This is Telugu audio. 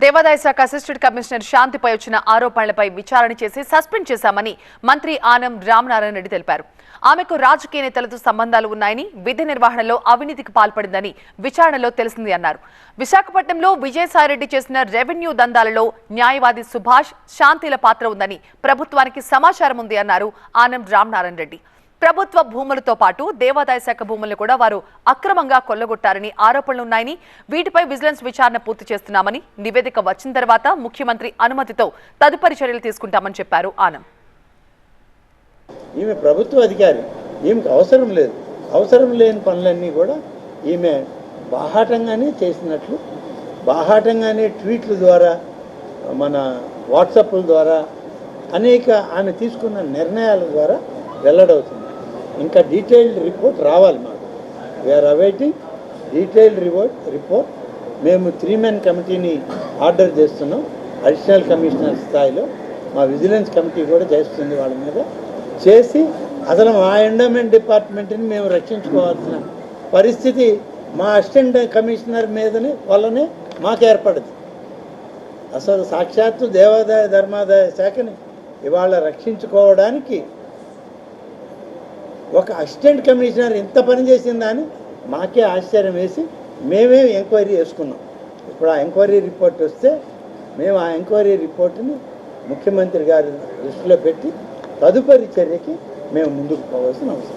దేవాదాయ శాఖ అసిస్టెంట్ కమిషనర్ శాంతిపై వచ్చిన ఆరోపణలపై విచారణ చేసి సస్పెండ్ చేశామని మంత్రి ఆనం రామనారాయణ రెడ్డి తెలిపారు. ఆమెకు రాజకీయ నేతలతో సంబంధాలు ఉన్నాయని విధి నిర్వహణలో అవినీతికి పాల్పడిందని విచారణలో తెలిసింది అన్నారు. విశాఖపట్నంలో విజయసాయిరెడ్డి చేసిన రెవెన్యూ దందాలలో న్యాయవాది సుభాష్ శాంతిల పాత్ర ఉందని ప్రభుత్వానికి సమాచారం ఉంది అన్నారు ఆనం రామనారాయణ రెడ్డి. ప్రభుత్వ భూములతో పాటు దేవాదాయ శాఖ భూములను కూడా వారు అక్రమంగా కొల్లగొట్టారని ఆరోపణలున్నాయని వీటిపై విజిలెన్స్ విచారణ పూర్తి చేస్తున్నామని నివేదిక వచ్చిన తర్వాత ముఖ్యమంత్రి అనుమతితో తదుపరి చర్యలు తీసుకుంటామని చెప్పారు ఆనం. ఈమె ప్రభుత్వ అధికారి. ఈమెకు అవసరం లేదు. అవసరం లేని పనులన్నీ కూడా ఈమె బాహాటంగానే చేసినట్లు బాహాటంగానే ట్వీట్ల ద్వారా మన వాట్సాప్ల ద్వారా అనేక ఆమె తీసుకున్న నిర్ణయాల ద్వారా వెల్లడవుతుంది. ఇంకా డీటెయిల్డ్ రిపోర్ట్ రావాలి మాకు. We are awaiting detailed report report మేము త్రీ మెన్ కమిటీని ఆర్డర్ చేస్తున్నాం. అడిషనల్ కమిషనర్ స్థాయిలో మా విజిలెన్స్ కమిటీ కూడా చేస్తుంది వాళ్ళ మీద. చేసి అసలు మా ఎండోమెంట్ డిపార్ట్మెంట్ని మేము రక్షించుకోవాల్సిన పరిస్థితి మా అసిస్టెంట్ కమిషనర్ మీదనే వల్లనే మాకు ఏర్పడదు. అసలు సాక్షాత్తు దేవాదాయ ధర్మాదాయ శాఖని ఇవాళ రక్షించుకోవడానికి ఒక అసిస్టెంట్ కమిషనర్ ఇంత పని చేసిందా అని మాకే ఆశ్చర్యం వేసి మేమే ఎంక్వైరీ చేసుకున్నాం. ఇప్పుడు ఆ ఎంక్వైరీ రిపోర్ట్ వస్తే మేము ఆ ఎంక్వైరీ రిపోర్ట్ని ముఖ్యమంత్రి గారి దృష్టిలో పెట్టి తదుపరి చర్యకి మేము ముందుకు పోవాల్సిన అవసరం.